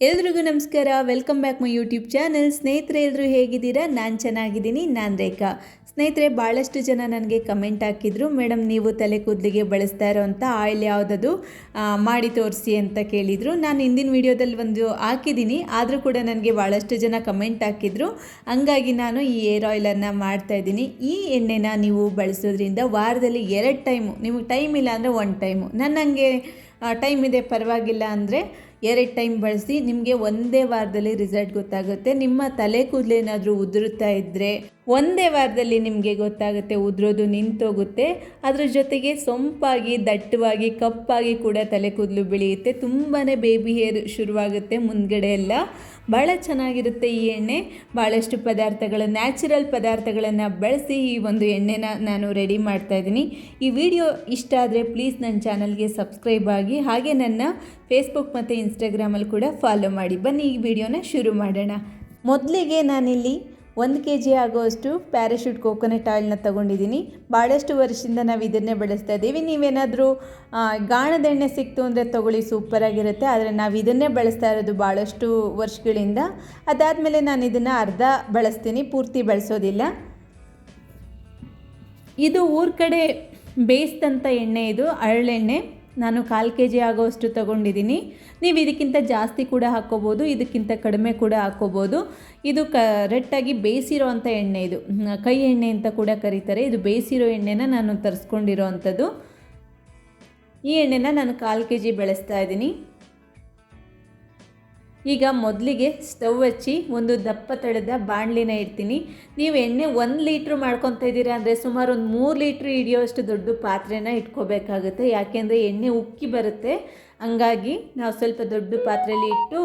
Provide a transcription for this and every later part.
ಎಲ್ರಿಗೂ ನಮಸ್ಕಾರ. Welcome back my YouTube channel ಸ್ನೇಹಿತರೆ ಎಲ್ಲರೂ ಹೇಗಿದ್ದೀರಾ? ನಾನು ಚೆನ್ನಾಗಿದ್ದೀನಿ. ನಾನು ರೇಖಾ. ಸ್ನೇಹಿತರೆ ಭಾಳಷ್ಟು ಜನ ನನಗೆ ಕಮೆಂಟ್ ಹಾಕಿದ್ರು. ಮೇಡಮ್ ನೀವು ತಲೆ ಕೂದಲಿಗೆ ಬಳಸ್ತಾ ಇರೋವಂಥ ಆಯಿಲ್ ಯಾವುದದು? ಮಾಡಿ ತೋರಿಸಿ ಅಂತ ಕೇಳಿದರು. ನಾನು ಹಿಂದಿನ ವಿಡಿಯೋದಲ್ಲಿ ಒಂದು ಹಾಕಿದ್ದೀನಿ. ಆದರೂ ಕೂಡ ನನಗೆ ಭಾಳಷ್ಟು ಜನ ಕಮೆಂಟ್ ಹಾಕಿದ್ರು. ಹಂಗಾಗಿ ನಾನು ಈ ಏರ್ ಆಯಿಲನ್ನು ಮಾಡ್ತಾಯಿದ್ದೀನಿ ಈ ಎಣ್ಣೆನ ನೀವು ಬಳಸೋದ್ರಿಂದ ವಾರದಲ್ಲಿ ಎರಡು ಟೈಮು ನಿಮಗೆ ಟೈಮ್ ಇಲ್ಲ ಅಂದರೆ ಒನ್ ಟೈಮು ನನ್ನಂಗೆ ಟೈಮ್ ಇದೆ ಪರವಾಗಿಲ್ಲ ಅಂದರೆ ಎರಡು ಟೈಮ್ ಬಳಸಿ ನಿಮಗೆ ಒಂದೇ ವಾರದಲ್ಲಿ ರಿಸಲ್ಟ್ ಗೊತ್ತಾಗುತ್ತೆ. ನಿಮ್ಮ ತಲೆ ಕೂದಲೇನಾದರೂ ಉದುರುತ್ತಾ ಇದ್ದರೆ ಒಂದೇ ವಾರದಲ್ಲಿ ನಿಮಗೆ ಗೊತ್ತಾಗುತ್ತೆ, ಉದುರೋದು ನಿಂತೋಗುತ್ತೆ. ಅದರ ಜೊತೆಗೆ ಸೊಂಪಾಗಿ, ದಟ್ಟವಾಗಿ, ಕಪ್ಪಾಗಿ ಕೂಡ ತಲೆ ಕೂದಲು ಬೆಳೆಯುತ್ತೆ. ತುಂಬಾ ಬೇಬಿ ಹೇರ್ ಶುರುವಾಗುತ್ತೆ ಮುಂದ್ಗಡೆ ಎಲ್ಲ. ಭಾಳ ಚೆನ್ನಾಗಿರುತ್ತೆ ಈ ಎಣ್ಣೆ. ಭಾಳಷ್ಟು ಪದಾರ್ಥಗಳು, ನ್ಯಾಚುರಲ್ ಪದಾರ್ಥಗಳನ್ನು ಬಳಸಿ ಈ ಒಂದು ಎಣ್ಣೆನ ನಾನು ರೆಡಿ ಮಾಡ್ತಾ ಇದ್ದೀನಿ. ಈ ವಿಡಿಯೋ ಇಷ್ಟ ಆದರೆ ಪ್ಲೀಸ್ ನನ್ನ ಚಾನಲ್ಗೆ ಸಬ್ಸ್ಕ್ರೈಬ್ ಆಗಿ ಹಾಗೆ ನನ್ನ ಫೇಸ್ಬುಕ್ ಮತ್ತು ಇನ್ಸ್ಟಾಗ್ರಾಮಲ್ಲಿ ಕೂಡ ಫಾಲೋ ಮಾಡಿ. ಬನ್ನಿ ಈ ವಿಡಿಯೋನ ಶುರು ಮಾಡೋಣ. ಮೊದಲಿಗೆ ನಾನಿಲ್ಲಿ ಒಂದು ಕೆ ಜಿ ಆಗುವಷ್ಟು ಪ್ಯಾರಾಶೂಟ್ ಕೋಕೋನಟ್ ಆಯಿಲ್ನ ತೊಗೊಂಡಿದ್ದೀನಿ. ಭಾಳಷ್ಟು ವರ್ಷದಿಂದ ನಾವು ಇದನ್ನೇ ಬಳಸ್ತಾ ಇದ್ದೀವಿ. ನೀವೇನಾದರೂ ಗಾಣದೆಣ್ಣೆ ಸಿಕ್ತು ಅಂದರೆ ತೊಗೊಳ್ಳಿ ಸೂಪರಾಗಿರುತ್ತೆ ಆದರೆ ನಾವು ಇದನ್ನೇ ಬಳಸ್ತಾ ಇರೋದು ಭಾಳಷ್ಟು ವರ್ಷಗಳಿಂದ. ಅದಾದಮೇಲೆ ನಾನು ಇದನ್ನು ಅರ್ಧ ಬಳಸ್ತೀನಿ, ಪೂರ್ತಿ ಬಳಸೋದಿಲ್ಲ. ಇದು ಊರ ಕಡೆ ಬೇಯಿಸಿದಂಥ ಎಣ್ಣೆ ಇದು, ಅರಳೆಣ್ಣೆ. ನಾನು ಕಾಲು ಕೆ ಜಿ ಆಗೋಷ್ಟು ತೊಗೊಂಡಿದ್ದೀನಿ. ನೀವು ಇದಕ್ಕಿಂತ ಜಾಸ್ತಿ ಕೂಡ ಹಾಕ್ಕೋಬೋದು ಇದಕ್ಕಿಂತ ಕಡಿಮೆ ಕೂಡ ಹಾಕ್ಕೋಬೋದು ಇದು ಕರೆಕ್ಟಾಗಿ ಬೇಯಿಸಿರೋ ಅಂಥ ಎಣ್ಣೆ ಇದು. ಕೈ ಎಣ್ಣೆ ಅಂತ ಕೂಡ ಕರೀತಾರೆ. ಇದು ಬೇಯಿಸಿರೋ ಎಣ್ಣೆನ ನಾನು ತರಿಸ್ಕೊಂಡಿರೋ ಅಂಥದ್ದು. ಈ ಎಣ್ಣೆನ ನಾನು ಕಾಲು ಕೆ ಜಿ ಬೆಳೆಸ್ತಾ ಇದ್ದೀನಿ. ಈಗ ಮೊದಲಿಗೆ ಸ್ಟವ್ ಹಚ್ಚಿ ಒಂದು ದಪ್ಪ ತಳದ ಬಾಣಲಿನ ಇಡ್ತೀನಿ. ನೀವು ಎಣ್ಣೆ ಒಂದು ಲೀಟ್ರ್ ಮಾಡ್ಕೊತಾ ಇದ್ದೀರಾ ಅಂದರೆ ಸುಮಾರು ಒಂದು ಮೂರು ಲೀಟ್ರ್ ಹಿಡಿಯೋಷ್ಟು ದೊಡ್ಡ ಪಾತ್ರೆನ ಇಟ್ಕೋಬೇಕಾಗುತ್ತೆ. ಯಾಕೆಂದರೆ ಎಣ್ಣೆ ಉಕ್ಕಿ ಬರುತ್ತೆ. ಹಂಗಾಗಿ ನಾವು ಸ್ವಲ್ಪ ದೊಡ್ಡ ಪಾತ್ರೆಯಲ್ಲಿ ಇಟ್ಟು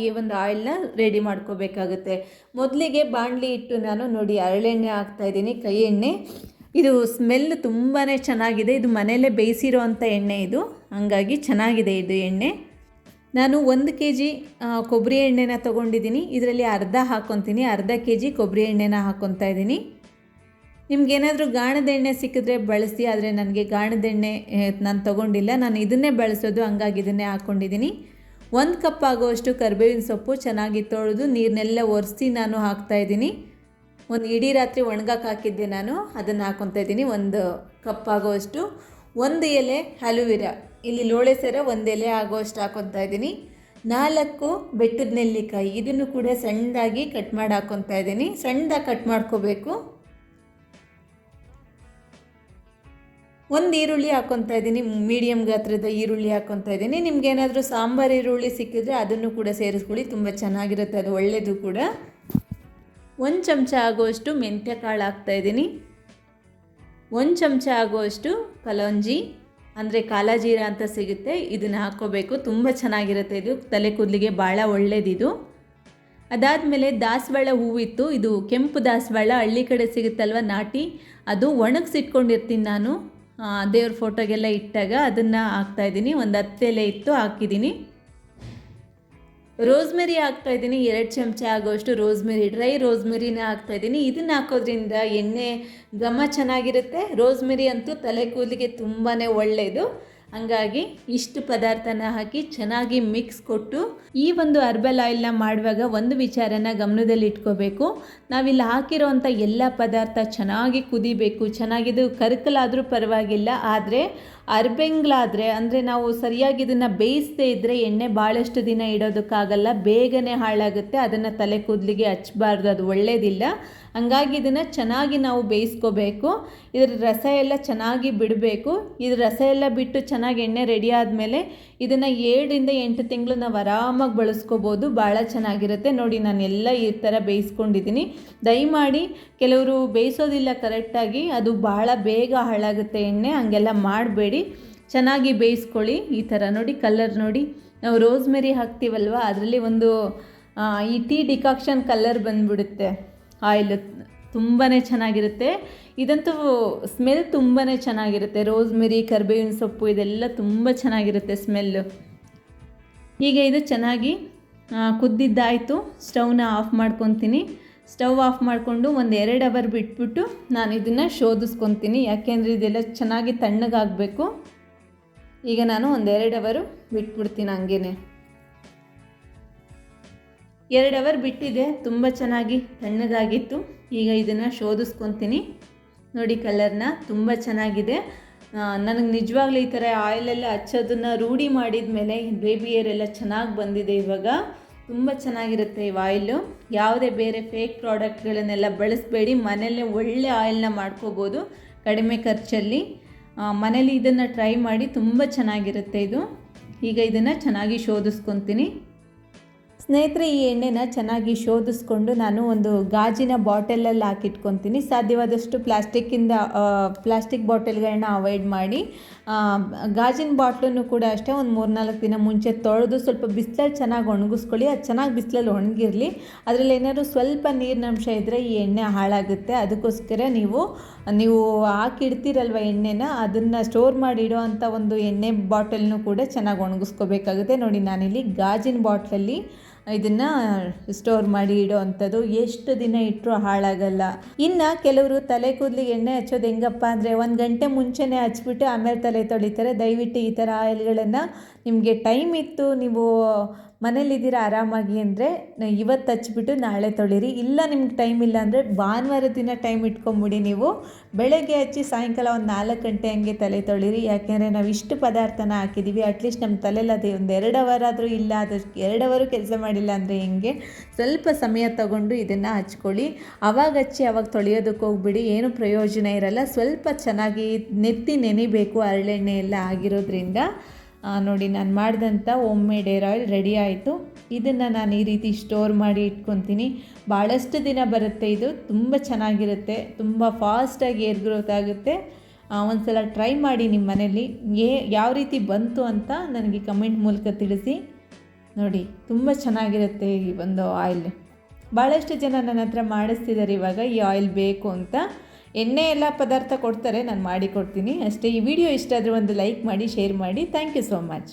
ಈ ಒಂದು ಆಯಿಲ್ನ ರೆಡಿ ಮಾಡ್ಕೋಬೇಕಾಗುತ್ತೆ. ಮೊದಲಿಗೆ ಬಾಣಲಿ ಇಟ್ಟು ನಾನು ನೋಡಿ ಹರಳೆಣ್ಣೆ ಹಾಕ್ತಾಯಿದ್ದೀನಿ ಕೈ ಎಣ್ಣೆ. ಇದು ಸ್ಮೆಲ್ ತುಂಬಾ ಚೆನ್ನಾಗಿದೆ. ಇದು ಮನೆಯಲ್ಲೇ ಬೇಯಿಸಿರೋ ಅಂಥ ಎಣ್ಣೆ ಇದು. ಹಂಗಾಗಿ ಚೆನ್ನಾಗಿದೆ ಇದು ಎಣ್ಣೆ. ನಾನು ಒಂದು ಕೆ ಜಿ ಕೊಬ್ಬರಿ ಎಣ್ಣೆನ ತೊಗೊಂಡಿದ್ದೀನಿ. ಇದರಲ್ಲಿ ಅರ್ಧ ಹಾಕ್ಕೊತೀನಿ ಅರ್ಧ ಕೆ ಜಿ ಕೊಬ್ಬರಿ ಎಣ್ಣೆನ ಹಾಕ್ಕೊತಾ ಇದ್ದೀನಿ. ನಿಮ್ಗೇನಾದರೂ ಗಾಣದ ಎಣ್ಣೆ ಸಿಕ್ಕಿದ್ರೆ ಬಳಸಿ, ಆದರೆ ನನಗೆ ಗಾಣದ ಎಣ್ಣೆ ನಾನು ತೊಗೊಂಡಿಲ್ಲ. ನಾನು ಇದನ್ನೇ ಬಳಸೋದು, ಹಂಗಾಗಿ ಇದನ್ನೇ ಹಾಕ್ಕೊಂಡಿದ್ದೀನಿ ಒಂದು ಕಪ್ ಆಗುವಷ್ಟು ಕರ್ಬೇವಿನ ಸೊಪ್ಪು ಚೆನ್ನಾಗಿ ತೊಳೆದು ನೀರನ್ನೆಲ್ಲ ಒರೆಸಿ ನಾನು ಹಾಕ್ತಾ ಇದ್ದೀನಿ. ಒಂದು ಇಡೀ ರಾತ್ರಿ ಒಣಗಕ್ಕೆ ಹಾಕಿದ್ದೆ ನಾನು. ಅದನ್ನು ಹಾಕ್ಕೊತಾ ಇದ್ದೀನಿ. ಒಂದು ಕಪ್ ಆಗುವಷ್ಟು. ಒಂದು ಎಲೆ ಅಲುವಿರಾ. ಇಲ್ಲಿ ಲೋಳೆ ಸರ ಒಂದು ಎಲೆ ಆಗುವಷ್ಟು ಹಾಕೊತ ಇದ್ದೀನಿ. ನಾಲ್ಕು ಬೆಟ್ಟದ ನೆಲ್ಲಿಕಾಯಿ. ಇದನ್ನು ಕೂಡ ಸಣ್ಣದಾಗಿ ಕಟ್ ಮಾಡಿ ಹಾಕೊತ ಇದ್ದೀನಿ. ಸಣ್ಣದಾಗಿ ಕಟ್ ಮಾಡ್ಕೋಬೇಕು. ಒಂದು ಈರುಳ್ಳಿ ಹಾಕೊತ ಇದ್ದೀನಿ. ಮೀಡಿಯಮ್ ಗಾತ್ರದ ಈರುಳ್ಳಿ ಹಾಕೊತ ಇದ್ದೀನಿ. ನಿಮ್ಗೆ ಏನಾದರೂ ಸಾಂಬಾರು ಈರುಳ್ಳಿ ಸಿಕ್ಕಿದ್ರೆ ಅದನ್ನು ಕೂಡ ಸೇರಿಸ್ಕೊಳ್ಳಿ. ತುಂಬ ಚೆನ್ನಾಗಿರುತ್ತೆ. ಅದು ಒಳ್ಳೆಯದು ಕೂಡ. ಒಂದು ಚಮಚ ಆಗುವಷ್ಟು ಮೆಂತ್ಯ ಕಾಳು ಹಾಕ್ತಾಯಿದ್ದೀನಿ ಒಂದು ಚಮಚ ಆಗುವಷ್ಟು ಕಲೋಂಜಿ. ಅಂದರೆ ಕಾಲಾಜೀರ ಅಂತ ಸಿಗುತ್ತೆ. ಇದನ್ನು ಹಾಕ್ಕೋಬೇಕು. ತುಂಬ ಚೆನ್ನಾಗಿರುತ್ತೆ ಇದು. ತಲೆ ಕೂದಲಿಗೆ ಭಾಳ ಒಳ್ಳೇದಿದು. ಅದಾದಮೇಲೆ ದಾಸವಾಳ ಹೂವಿತ್ತು. ಇದು ಕೆಂಪು ದಾಸವಾಳ. ಹಳ್ಳಿ ಕಡೆ ಸಿಗುತ್ತಲ್ವ ನಾಟಿ? ಅದು ಒಣಗಿಸಿಟ್ಕೊಂಡಿರ್ತೀನಿ ನಾನು. ದೇವ್ರ ಫೋಟೋಗೆಲ್ಲ ಇಟ್ಟಾಗ ಅದನ್ನು ಹಾಕ್ತಾಯಿದ್ದೀನಿ ಒಂದು ಹತ್ತೆಲೆ ಇತ್ತು ಹಾಕಿದ್ದೀನಿ. ರೋಸ್ಮೆರಿ ಹಾಕ್ತಾ ಇದ್ದೀನಿ. ಎರಡು ಚಮಚ ಆಗೋಷ್ಟು ರೋಸ್ಮೆರಿ ಡ್ರೈ ರೋಸ್ಮೆರಿನ ಹಾಕ್ತಾ ಇದ್ದೀನಿ. ಇದನ್ನು ಹಾಕೋದ್ರಿಂದ ಎಣ್ಣೆ ಘಮ ಚೆನ್ನಾಗಿರುತ್ತೆ. ರೋಸ್ಮೆರಿ ಅಂತೂ ತಲೆ ಕೂದಲಿಗೆ ತುಂಬಾ ಒಳ್ಳೆಯದು ಹಂಗಾಗಿ ಇಷ್ಟು ಪದಾರ್ಥನ ಹಾಕಿ ಚೆನ್ನಾಗಿ ಮಿಕ್ಸ್ ಕೊಟ್ಟು ಈ ಒಂದು ಅರ್ಬಲ್ ಆಯಿಲ್ನ ಮಾಡುವಾಗ ಒಂದು ವಿಚಾರನ ಗಮನದಲ್ಲಿ ಇಟ್ಕೋಬೇಕು. ನಾವಿಲ್ಲಿ ಹಾಕಿರೋವಂಥ ಎಲ್ಲ ಪದಾರ್ಥ ಚೆನ್ನಾಗಿ ಕುದಿಬೇಕು. ಚೆನ್ನಾಗಿದು ಕರ್ಕಲಾದರೂ ಪರವಾಗಿಲ್ಲ, ಆದರೆ ಅರ್ಬೆಂಗ್ಲಾದರೆ, ಅಂದರೆ ನಾವು ಸರಿಯಾಗಿ ಇದನ್ನು ಬೇಯಿಸದೇ ಇದ್ದರೆ ಎಣ್ಣೆ ಭಾಳಷ್ಟು ದಿನ ಇಡೋದಕ್ಕಾಗಲ್ಲ, ಬೇಗನೆ ಹಾಳಾಗುತ್ತೆ, ಅದನ್ನು ತಲೆ ಕೂದಲಿಗೆ ಹಚ್ಚಬಾರ್ದು ಅದು ಒಳ್ಳೆಯದಿಲ್ಲ ಹಂಗಾಗಿ ಇದನ್ನು ಚೆನ್ನಾಗಿ ನಾವು ಬೇಯಿಸ್ಕೋಬೇಕು. ಇದರ ರಸ ಎಲ್ಲ ಚೆನ್ನಾಗಿ ಬಿಡಬೇಕು. ಇದ್ರ ರಸ ಎಲ್ಲ ಬಿಟ್ಟು ಚೆನ್ನಾಗಿ ಎಣ್ಣೆ ರೆಡಿ ಆದಮೇಲೆ ಇದನ್ನು ಏಳರಿಂದ ಎಂಟು ತಿಂಗಳು ನಾವು ಆರಾಮಾಗಿ ಬಳಸ್ಕೋಬೋದು. ಭಾಳ ಚೆನ್ನಾಗಿರುತ್ತೆ. ನೋಡಿ ನಾನು ಎಲ್ಲ ಈ ಥರ ಬೇಯಿಸ್ಕೊಂಡಿದ್ದೀನಿ. ದಯಮಾಡಿ ಕೆಲವರು ಬೇಯಿಸೋದಿಲ್ಲ ಕರೆಕ್ಟಾಗಿ ಅದು ಭಾಳ ಬೇಗ ಹಾಳಾಗುತ್ತೆ ಎಣ್ಣೆ, ಹಂಗೆಲ್ಲ ಮಾಡಬೇಡಿ. ಚೆನ್ನಾಗಿ ಬೇಯಿಸ್ಕೊಳ್ಳಿ. ಈ ಥರ ನೋಡಿ ಕಲರ್ ನೋಡಿ. ನಾವು ರೋಸ್ಮೆರಿ ಹಾಕ್ತೀವಲ್ವ? ಅದರಲ್ಲಿ ಒಂದು ಈ ಟೀ ಡಿಕಾಕ್ಷನ್ ಕಲರ್ ಬಂದುಬಿಡುತ್ತೆ. ಆಯಿಲ್ ತುಂಬಾ ಚೆನ್ನಾಗಿರುತ್ತೆ. ಇದಂತೂ ಸ್ಮೆಲ್ ತುಂಬಾ ಚೆನ್ನಾಗಿರುತ್ತೆ. ರೋಸ್ಮೆರಿ, ಕರ್ಬೇವಿನ ಸೊಪ್ಪು, ಇದೆಲ್ಲ ತುಂಬ ಚೆನ್ನಾಗಿರುತ್ತೆ ಸ್ಮೆಲ್ಲು ಹೀಗೆ ಇದು ಚೆನ್ನಾಗಿ ಕುದ್ದಿದ್ದಾಯಿತು. ಸ್ಟವ್ನ ಆಫ್ ಮಾಡ್ಕೊತೀನಿ. ಸ್ಟವ್ ಆಫ್ ಮಾಡಿಕೊಂಡು ಒಂದು ಎರಡು ಅವರ್ ಬಿಟ್ಬಿಟ್ಟು ನಾನು ಇದನ್ನು ಶೋಧಿಸ್ಕೊತೀನಿ. ಯಾಕೆಂದರೆ ಇದೆಲ್ಲ ಚೆನ್ನಾಗಿ ತಣ್ಣಗಾಗಬೇಕು. ಈಗ ನಾನು ಒಂದು ಎರಡು ಅವರು ಬಿಟ್ಬಿಡ್ತೀನಿ ಹಂಗೇ ಎರಡು ಅವರ್ ಬಿಟ್ಟಿದೆ. ತುಂಬ ಚೆನ್ನಾಗಿ ತಣ್ಣಗಾಗಿತ್ತು. ಈಗ ಇದನ್ನು ಶೋಧಿಸ್ಕೊತೀನಿ. ನೋಡಿ ಕಲರ್ನ ತುಂಬ ಚೆನ್ನಾಗಿದೆ. ನನಗೆ ನಿಜವಾಗ್ಲೂ ಈ ಥರ ಆಯಿಲೆಲ್ಲ ಹಚ್ಚೋದನ್ನು ರೂಢಿ ಮಾಡಿದ ಮೇಲೆ ಬೇಬಿ ಏರ್ ಎಲ್ಲ ಚೆನ್ನಾಗಿ ಬಂದಿದೆ ಇವಾಗ. ತುಂಬ ಚೆನ್ನಾಗಿರುತ್ತೆ ಈ ಆಯಿಲು ಯಾವುದೇ ಬೇರೆ ಫೇಕ್ ಪ್ರಾಡಕ್ಟ್ಗಳನ್ನೆಲ್ಲ ಬಳಸಬೇಡಿ. ಮನೆಯಲ್ಲೇ ಒಳ್ಳೆ ಆಯಿಲ್ನ ಮಾಡ್ಕೋಬೋದು ಕಡಿಮೆ ಖರ್ಚಲ್ಲಿ. ಮನೇಲಿ ಇದನ್ನು ಟ್ರೈ ಮಾಡಿ ತುಂಬ ಚೆನ್ನಾಗಿರುತ್ತೆ ಇದು. ಈಗ ಇದನ್ನು ಚೆನ್ನಾಗಿ ಶೋಧಿಸ್ಕೊತೀನಿ. ಸ್ನೇಹಿತರೆ, ಈ ಎಣ್ಣೆನ ಚೆನ್ನಾಗಿ ಶೋಧಿಸ್ಕೊಂಡು ನಾನು ಒಂದು ಗಾಜಿನ ಬಾಟಲಲ್ಲಿ ಹಾಕಿಟ್ಕೊತೀನಿ. ಸಾಧ್ಯವಾದಷ್ಟು ಪ್ಲಾಸ್ಟಿಕ್ಕಿಂದ ಪ್ಲಾಸ್ಟಿಕ್ ಬಾಟಲ್ಗಳನ್ನ ಅವಾಯ್ಡ್ ಮಾಡಿ. ಗಾಜಿನ ಬಾಟ್ಲನ್ನು ಕೂಡ ಅಷ್ಟೇ ಒಂದು ಮೂರ್ನಾಲ್ಕು ದಿನ ಮುಂಚೆ ತೊಳೆದು ಸ್ವಲ್ಪ ಬಿಸಿಲಲ್ಲಿ ಚೆನ್ನಾಗಿ ಒಣಗಿಸ್ಕೊಳ್ಳಿ. ಅದು ಚೆನ್ನಾಗಿ ಬಿಸಿಲಲ್ಲಿ ಒಣಗಿರಲಿ. ಅದರಲ್ಲಿ ಏನಾದರೂ ಸ್ವಲ್ಪ ನೀರಿನಂಶ ಇದ್ದರೆ ಈ ಎಣ್ಣೆ ಹಾಳಾಗುತ್ತೆ. ಅದಕ್ಕೋಸ್ಕರ ನೀವು ನೀವು ಹಾಕಿಡ್ತೀರಲ್ವ ಎಣ್ಣೆನ, ಅದನ್ನು ಸ್ಟೋರ್ ಮಾಡಿಡೋ ಅಂಥ ಒಂದು ಎಣ್ಣೆ ಬಾಟಲ್ನು ಕೂಡ ಚೆನ್ನಾಗಿ ಒಣಗಿಸ್ಕೋಬೇಕಾಗುತ್ತೆ. ನೋಡಿ, ನಾನಿಲ್ಲಿ ಗಾಜಿನ ಬಾಟ್ಲಲ್ಲಿ ಇದನ್ನು ಸ್ಟೋರ್ ಮಾಡಿ ಇಡೋ ಅಂಥದ್ದು ಎಷ್ಟು ದಿನ ಇಟ್ಟರೂ ಹಾಳಾಗಲ್ಲ. ಇನ್ನು ಕೆಲವರು ತಲೆ ಕೂದಲಿಗೆ ಎಣ್ಣೆ ಹಚ್ಚೋದು ಹೆಂಗಪ್ಪ ಅಂದರೆ ಒಂದು ಗಂಟೆ ಮುಂಚೆನೇ ಹಚ್ಬಿಟ್ಟು ಆಮೇಲೆ ತಲೆ ತೊಳಿತಾರೆ. ದಯವಿಟ್ಟು ಈ ಥರ ಆಯಿಲ್ಗಳನ್ನು ನಿಮಗೆ ಟೈಮ್ ಇತ್ತು, ನೀವು ಮನೇಲಿದ್ದೀರಾ ಆರಾಮಾಗಿ ಅಂದರೆ ಇವತ್ತು ಹಚ್ಬಿಟ್ಟು ನಾಳೆ ತೊಳಿರಿ. ಇಲ್ಲ ನಿಮ್ಗೆ ಟೈಮ್ ಇಲ್ಲ ಅಂದರೆ ಭಾನುವಾರ ದಿನ ಟೈಮ್ ಇಟ್ಕೊಂಬಿಡಿ ನೀವು. ಬೆಳಗ್ಗೆ ಹಚ್ಚಿ ಸಾಯಂಕಾಲ ಒಂದು ನಾಲ್ಕು ಗಂಟೆ ಹಂಗೆ ತಲೆ ತೊಳಿರಿ. ಯಾಕೆಂದರೆ ನಾವು ಇಷ್ಟು ಪದಾರ್ಥನ ಹಾಕಿದ್ದೀವಿ ಅಟ್ಲೀಸ್ಟ್ ನಮ್ಮ ತಲೆಯಲ್ಲಿ ಒಂದು ಎರಡು ಅವರ್ ಆದರೂ ಇಲ್ಲ, ಅದಕ್ಕೆ ಎರಡು ಅವರು ಕೆಲಸ ಮಾಡಿಲ್ಲ ಅಂದರೆ ಹೆಂಗೆ? ಸ್ವಲ್ಪ ಸಮಯ ತಗೊಂಡು ಇದನ್ನು ಹಚ್ಕೊಳ್ಳಿ. ಅವಾಗ ಹಚ್ಚಿ ಅವಾಗ ತೊಳೆಯೋದಕ್ಕೆ ಹೋಗ್ಬಿಡಿ. ಏನು ಪ್ರಯೋಜನ ಇರಲ್ಲ. ಸ್ವಲ್ಪ ಚೆನ್ನಾಗಿ ನೆತ್ತಿ ನೆನಿಬೇಕು. ಹರಳೆಣ್ಣೆ ಎಲ್ಲ ಆಗಿರೋದ್ರಿಂದ. ನೋಡಿ, ನಾನು ಮಾಡಿದಂಥ home made hair oil ready ಆಯಿತು. ಇದನ್ನು ನಾನು ಈ ರೀತಿ ಸ್ಟೋರ್ ಮಾಡಿ ಇಟ್ಕೊತೀನಿ. ಭಾಳಷ್ಟು ದಿನ ಬರುತ್ತೆ ಇದು. ತುಂಬ ಚೆನ್ನಾಗಿರುತ್ತೆ. ತುಂಬ ಫಾಸ್ಟಾಗಿ ಏರ್ ಗ್ರೋತ್ ಆಗುತ್ತೆ. ಒಂದು ಸಲ ಟ್ರೈ ಮಾಡಿ ನಿಮ್ಮ ಮನೇಲಿ. ಏ, ಯಾವ ರೀತಿ ಬಂತು ಅಂತ ನನಗೆ ಕಮೆಂಟ್ ಮೂಲಕ ತಿಳಿಸಿ. ನೋಡಿ, ತುಂಬ ಚೆನ್ನಾಗಿರುತ್ತೆ ಈ ಒಂದು ಆಯಿಲ್ ಭಾಳಷ್ಟು ಜನ ನನ್ನ ಹತ್ರ ಮಾಡಿಸ್ತಿದ್ದಾರೆ ಇವಾಗ ಈ ಆಯಿಲ್ ಬೇಕು ಅಂತ. ಎಣ್ಣೆ ಎಲ್ಲ ಪದಾರ್ಥ ಕೊಡ್ತಾರೆ, ನಾನು ಮಾಡಿ ಕೊಡ್ತೀನಿ. ಅಷ್ಟೇ, ಈ ವಿಡಿಯೋ ಇಷ್ಟ ಆದರೆ ಒಂದು ಲೈಕ್ ಮಾಡಿ ಶೇರ್ ಮಾಡಿ. Thank you so much